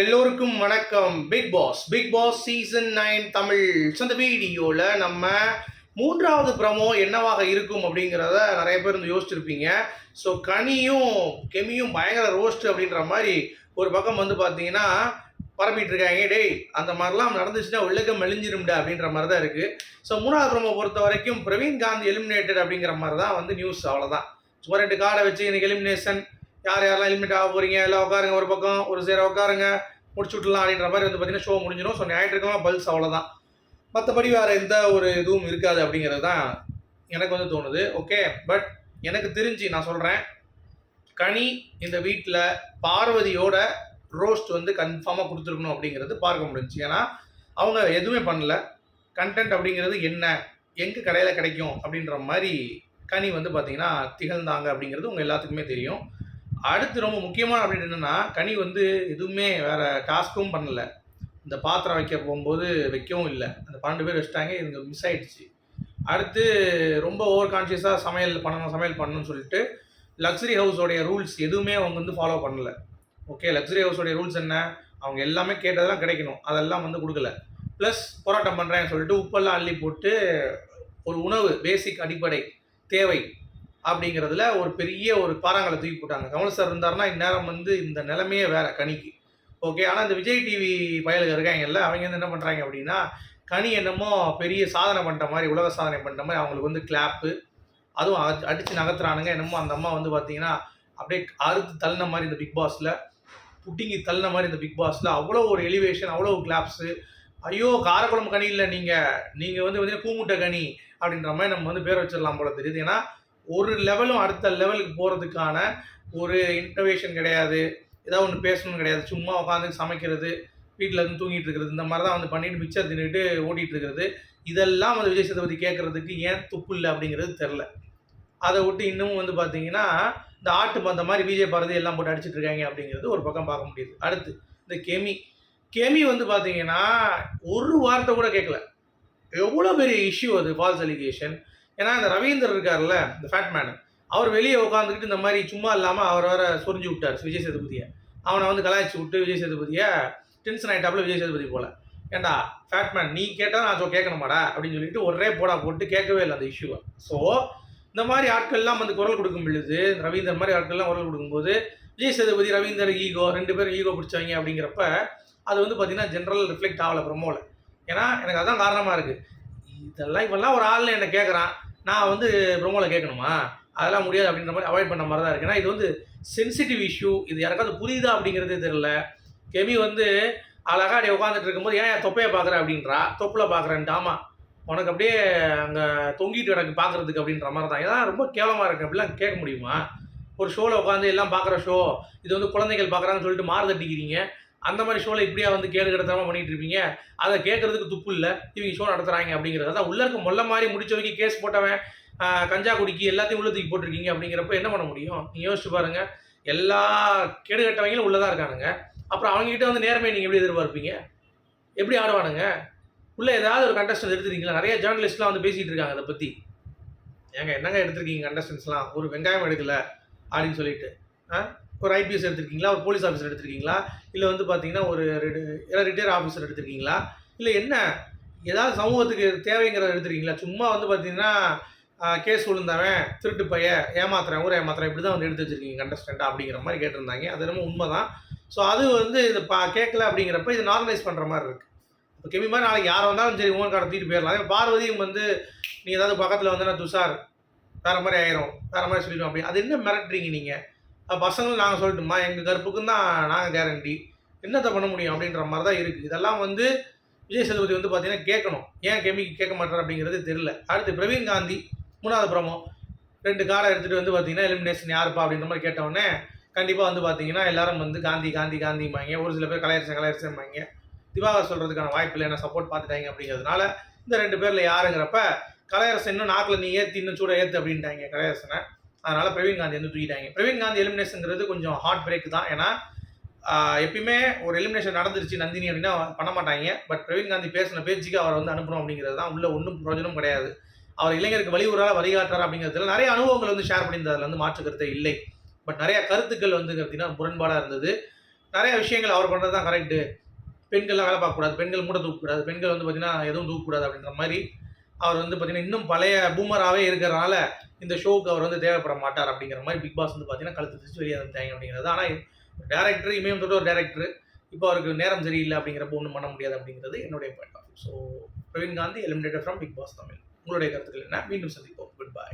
எல்லோருக்கும் வணக்கம். Bigg Boss Bigg Boss season nine Tamil. அந்த இந்த வீடியோவில் நம்ம மூன்றாவது ப்ரமோ என்னவாக இருக்கும் அப்படிங்கிறத நிறைய பேர் வந்து யோசிச்சிருப்பீங்க. ஸோ கனியும் கெமியும் பயங்கர ரோஸ்ட் அப்படின்ற மாதிரி ஒரு பக்கம் வந்து பார்த்தீங்கன்னா பரப்பிட்டு இருக்காங்க. டேய் அந்த மாதிரிலாம் நடந்துச்சுன்னா உள்ளகம் மெலிஞ்சிரும்டா அப்படின்ற மாதிரி தான் இருக்குது ஸோ மூணாவது ப்ரமோ பொறுத்த வரைக்கும் பிரவீன் காந்த் எலிமினேட்டட் அப்படிங்கிற மாதிரி தான் வந்து நியூஸ் அவ்வளோதான் சும்மா ரெண்டு கார்டை வச்சு எனக்கு எலிமினேஷன் யார் யாரெல்லாம் எலிமினேட் ஆக போறீங்க? எல்லாம் உட்காருங்க ஒரு பக்கம் ஒரு சேர உட்காருங்க முடிச்சு விட்லாம் அப்படின்ற மாதிரி வந்து பார்த்தீங்கன்னா ஷோ முடிஞ்சிடும். ஸோ ஞாயிற்றுக்கிழமை பல்ஸ் அவ்வளோதான் மற்றபடி வேறு எந்த ஒரு இதுவும் இருக்காது அப்படிங்கிறது தான் எனக்கு வந்து தோணுது. ஓகே பட் எனக்கு தெரிஞ்சு நான் சொல்கிறேன் கனி இந்த வீட்டில் பார்வதியோட ரோஸ்ட் வந்து கன்ஃபார்மாக கொடுத்துருக்கணும் அப்படிங்கிறது பார்க்க முடிஞ்சுச்சு. ஏன்னா அவங்க எதுவுமே பண்ணல. கண்டென்ட் அப்படிங்கிறது என்ன? எங்கே கடையில் கிடைக்கும் அப்படின்ற மாதிரி கனி வந்து பார்த்தீங்கன்னா திகழ்ந்தாங்க அப்படிங்கிறது உங்கள் எல்லாத்துக்குமே தெரியும். அடுத்து ரொம்ப முக்கியமான அப்படின்னு என்னென்னா கனி வந்து எதுவுமே வேற டாஸ்க்கும் பண்ணல. இந்த பாத்திரம் வைக்க போகும்போது வைக்கவும் இல்லை. அந்த பன்னெண்டு பேர் வச்சுட்டாங்க இவங்க மிஸ் ஆயிடுச்சு. அடுத்து ரொம்ப ஓவர் கான்ஷியஸாக சமையல் பண்ணணும் சமையல் பண்ணணும்னு சொல்லிட்டு லக்ஸரி ஹவுஸோடைய ரூல்ஸ் எதுவுமே அவங்க வந்து ஃபாலோ பண்ணல. ஓகே லக்ஸரி ஹவுஸோடைய ரூல்ஸ் என்ன? அவங்க எல்லாமே கேட்டதெல்லாம் கிடைக்கணும். அதெல்லாம் வந்து கொடுக்கல. ப்ளஸ் போராட்டம் பண்ணுறேன்னு சொல்லிட்டு உப்பெல்லாம் அள்ளி போட்டு ஒரு உணவு பேசிக் அடிப்படை தேவை. அப்படிங்கிறதுல ஒரு பெரிய ஒரு பாறாங்களை தூக்கி போட்டாங்க. கமல் சார் இருந்தாருன்னா இந்நேரம் வந்து இந்த நிலைமையே வேற கனிக்கு ஓகே ஆனால் இந்த விஜய் டிவி பயலுக்கு இருக்காங்கல்ல அவங்க வந்து என்ன பண்ணுறாங்க அப்படின்னா கனி என்னமோ பெரிய சாதனை பண்ணிட்ட மாதிரி உலக சாதனை பண்ணிட்ட மாதிரி அவங்களுக்கு வந்து கிளாப்பு அதுவும் அடி- அடிச்சு நகர்த்துறானுங்க. என்னமோ அந்த அம்மா வந்து பார்த்தீங்கன்னா அப்படியே அறுத்து தள்ளின மாதிரி இந்த பிக் பாஸில் புட்டிங்கி தள்ளின மாதிரி இந்த பிக் பாஸில் அவ்வளோ ஒரு எலிவேஷன் அவ்வளோ கிளாப்ஸு ஐயோ காரக்குழம்பு கனி இல்லை நீங்கள் நீங்கள் வந்து பார்த்தீங்கன்னா கூமுட்டை கனி அப்படின்ற மாதிரி நம்ம வந்து பேர் வச்சிடலாம் போல தெரியுது. ஏன்னா ஒரு லெவலும் அடுத்த லெவலுக்கு போகிறதுக்கான ஒரு இன்டர்வேஷன் கிடையாது. ஏதாவது ஒன்று பேசணும் கிடையாது. சும்மா உட்காந்து சமைக்கிறது வீட்டில் இருந்து தூங்கிட்டு இருக்கிறது இந்த மாதிரி தான் வந்து பண்ணிட்டு மிச்சர் தின்னுட்டு ஓட்டிகிட்டு இருக்கிறது. இதெல்லாம் வந்து விஜய் சேதுபதி கேட்கறதுக்கு ஏன் துப்பு இல்லை அப்படிங்கிறது தெரில அதை விட்டு இன்னமும் வந்து பார்த்தீங்கன்னா இந்த ஆட்டு பந்த மாதிரி விஜய் பாரதி எல்லாம் போட்டு அடிச்சிட்டு இருக்காங்க அப்படிங்கிறது ஒரு பக்கம் பார்க்க முடியுது. அடுத்து இந்த கெமி. கெமி வந்து பார்த்தீங்கன்னா ஒரு வார்த்தை கூட கேட்கல எவ்வளோ பெரிய இஷ்யூ அது ஃபால்ஸ் அலிகேஷன் ஏன்னா இந்த ரவீந்தர் இருக்கார்ல இந்த ஃபேட் மேனு அவர் வெளியே உட்காந்துக்கிட்டு இந்த மாதிரி சும்மா இல்லாமல் அவர் வர சொரிஞ்சு விட்டார் விஜய் சேதுபதியை. அவனை வந்து கலாய்ச்சி விட்டு விஜய் சேதுபதியை டென்ஷன் ஆகிட்டாப்புல விஜய் சேதுபதி போல. ஏண்டா ஃபேட் மேன் நீ கேட்டால் நான் ஸோ கேட்கணுமாடா? அப்படின்னு சொல்லிட்டு ஒரே போடா போட்டு கேட்கவே இல்லை அந்த இஷ்யூவை ஸோ இந்த மாதிரி ஆட்கள்லாம் வந்து குரல் கொடுக்கும் பொழுது ரவீந்தர் மாதிரி ஆட்கள்லாம் குரல் கொடுக்கும்போது விஜய் சேதுபதி ரவீந்தர் ஈகோ ரெண்டு பேரும் ஈகோ பிடிச்சவங்க அப்படிங்கிறப்ப அது வந்து பார்த்தீங்கன்னா ஜென்ரல் ரிஃப்ளெக்ட் ஆகலை ப்ரமோல ஏன்னா எனக்கு அதான் காரணமாக இருக்குது இதெல்லாம் இப்போல்லாம் ஒரு ஆள்னு என்னை கேட்குறான் நான் வந்து ப்ரோமோவில் கேட்கணுமா? அதெல்லாம் முடியாது அப்படின்ற மாதிரி அவாய்ட் பண்ண மாதிரி தான் இருக்கு. ஏன்னா இது வந்து சென்சிட்டிவ் இஷ்யூ இது யாருக்காவது புரியுதா அப்படிங்கிறதே தெரியல. கெமி வந்து அழகா அப்படியே உட்காந்துட்டு இருக்கும்போது ஏன் என் தொப்பையை பார்க்குற? அப்படின்றா. தொப்பில் பார்க்குறேன்ட்டு. ஆமாம் உனக்கு அப்படியே அங்கே தொங்கிட்டு எனக்கு பார்க்குறதுக்கு அப்படின்ற மாதிரி தான் ஏன்னா ரொம்ப கேவலமாக இருக்கு. அப்படிலாம் கேட்க முடியுமா? ஒரு ஷோவில் உட்காந்து எல்லாம் பார்க்குற ஷோ இது வந்து குழந்தைகள் பார்க்குறாங்கன்னு சொல்லிட்டு மாறு தட்டிக்கிறீங்க. அந்த மாதிரி ஷோவில் இப்படியா வந்து கேடு கிடத்தாம பண்ணிகிட்டு இருப்பீங்க? அதை கேட்கறதுக்கு துப்பு இல்லை. இவங்க ஷோ நடத்துறாங்க அப்படிங்கிறது அதான் உள்ள இருக்க மொல்ல மாதிரி முடிச்ச வரைக்கும் கேஸ் போட்டவன் கஞ்சா குடிக்கி எல்லாத்தையும் உள்ள தூக்கி போட்டிருக்கீங்க அப்படிங்கிறப்ப என்ன பண்ண முடியும்? நீங்கள் யோசிச்சு பாருங்கள் எல்லா கேடு கட்டவங்களும் உள்ளதான் இருக்கானுங்க. அப்புறம் அவங்ககிட்ட வந்து நேர்மையை நீங்கள் எப்படி எதிர்பார்ப்பீங்க? எப்படி ஆடுவானுங்க? உள்ளே ஏதாவது ஒரு கண்டஸ்டன்ஸ் எடுத்துருக்கீங்களா? நிறைய ஜேர்னலிஸ்ட்லாம் வந்து பேசிகிட்டு இருக்காங்க அதை பற்றி ஏங்க என்னங்க எடுத்திருக்கீங்க கண்டஸ்டன்ஸ்லாம் ஒரு வெங்காயம் எடுக்கல அப்படின்னு சொல்லிட்டு ஆ? ஒரு ஐபிஎஸ் எடுத்திருக்கீங்களா? ஒரு போலீஸ் ஆஃபீஸர் எடுத்திருக்கீங்களா? இல்லை வந்து பார்த்தீங்கன்னா ஒரு ரிட்டையர் ஆஃபீஸர் எடுத்திருக்கீங்களா? இல்லை என்ன? ஏதாவது சமூகத்துக்கு தேவைங்கிறத எடுத்திருக்கீங்களா? சும்மா வந்து பார்த்தீங்கன்னா கேஸ் விழுந்தவன் திருட்டு பைய ஏமாத்துறேன் ஊரை ஏமாத்துறேன் இப்படி தான் வந்து எடுத்து வச்சிருக்கீங்க கண்டஸ்டண்ட்டாக அப்படிங்கிற மாதிரி கேட்டிருந்தாங்க. அது என்னமோ உண்மை தான் ஸோ அது வந்து இது பா கேட்கல அப்படிங்கிறப்ப இது நார்மலைஸ் பண்ணுற மாதிரி இருக்குது இப்போ கெமி மாதிரி நாளைக்கு யார் வந்தாலும் சரி உங்க தூக்கிட்டு போயிடலாம். அதே பார்வதியும் வந்து நீங்கள் ஏதாவது பக்கத்தில் வந்தனா துஷார் வேறு மாதிரி ஆயிரும் வேறு மாதிரி சொல்லிடுவோம் அப்படி அது என்ன மிரட்டுறீங்க நீங்கள் பசங்களும் நாங்கள் சொல்லட்டுமா எங்கள் கருப்புக்கும் தான் நாங்கள் கேரண்டி என்னத்தை பண்ண முடியும் அப்படின்ற மாதிரி தான் இருக்குது இதெல்லாம் வந்து விஜய் சேதுபதி வந்து பார்த்தீங்கன்னா கேட்கணும். ஏன் கெமிக்கு கேட்க மாட்டார் அப்படிங்கிறது தெரியல. அடுத்து பிரவீன் காந்தி மூணாவது பிரமோ ரெண்டு காரை எடுத்துகிட்டு வந்து பார்த்தீங்கன்னா எலிமினேஷன் யாருப்பா அப்படின்ற மாதிரி கேட்டவுடனே கண்டிப்பாக வந்து பார்த்தீங்கன்னா எல்லாரும் வந்து காந்தி காந்தி காந்திம்பாங்க. ஒரு சில பேர் கலையரசன் கலையரசன்பாங்க திவாகர் சொல்கிறதுக்கான வாய்ப்பு இல்லை என்ன சப்போர்ட் பார்த்துட்டாங்க அப்படிங்கிறதுனால இந்த ரெண்டு பேரில் யாருங்கிறப்ப கலையரசன் இன்னும் நாக்கில் நீ ஏற்றி இன்னும் சூட ஏற்று அப்படின்ட்டாங்க கலையரசனை. அதனால பிரவீன் காந்தி வந்து தூக்கிட்டாங்க. பிரவீன் காந்தி எலிமினேஷன்ங்கிறது கொஞ்சம் ஹார்ட் பிரேக் தான். ஏன்னா எப்பயுமே ஒரு எலிமினேஷன் நடந்துருச்சு நந்தினி அப்படின்னா பண்ண மாட்டாங்க. பட் பிரவீன் காந்தி பேசின பேச்சுக்கு அவரை வந்து அனுப்பணும் அப்படிங்கிறது தான். உள்ள ஒன்றும் பிரயோஜனம் கிடையாது. அவர் இளைஞருக்கு வழிவுறாரா வழிகாட்டுறாரா அப்படிங்கிறதுல நிறைய அனுபவங்கள் வந்து ஷேர் பண்ணியிருந்தது அதில் வந்து மாற்று கருத்தை இல்லை. பட் நிறைய கருத்துக்கள் வந்து பார்த்தீங்கன்னா முரண்பாடாக இருந்தது. நிறைய விஷயங்கள் அவர் பண்ணுறது தான் கரெக்டு பெண்கள்லாம் வேலை பார்க்கக்கூடாது. பெண்கள் மூட தூக்கக்கூடாது. பெண்கள் வந்து பார்த்தீங்கன்னா எதுவும் தூக்கக்கூடாது அப்படின்ற மாதிரி அவர் வந்து பார்த்தீங்கன்னா இன்னும் பழைய பூமராகவே இருக்கிறனால இந்த ஷோவுக்கு அவர் வந்து தேவைப்பட மாட்டார் அப்படிங்கிற மாதிரி பிக் பாஸ் வந்து பார்த்தீங்கன்னா கழுத்து திச்சு வெளியே வந்துட்டாங்க அப்படிங்கிறது. ஆனால் டேரக்டர் இமயம் தொட்டு ஒரு டேரக்டர் இப்போ அவருக்கு நேரம் சரியில்லை அப்படிங்கிறப்போ ஒன்றும் பண்ண முடியாது அப்படிங்கிறது என்னுடைய point of so Praveen Gandhi eliminated from Bigg Boss Tamil. உங்களுடைய கருத்துக்கள் என்ன? மீண்டும் சந்திப்போம். குட் பாய்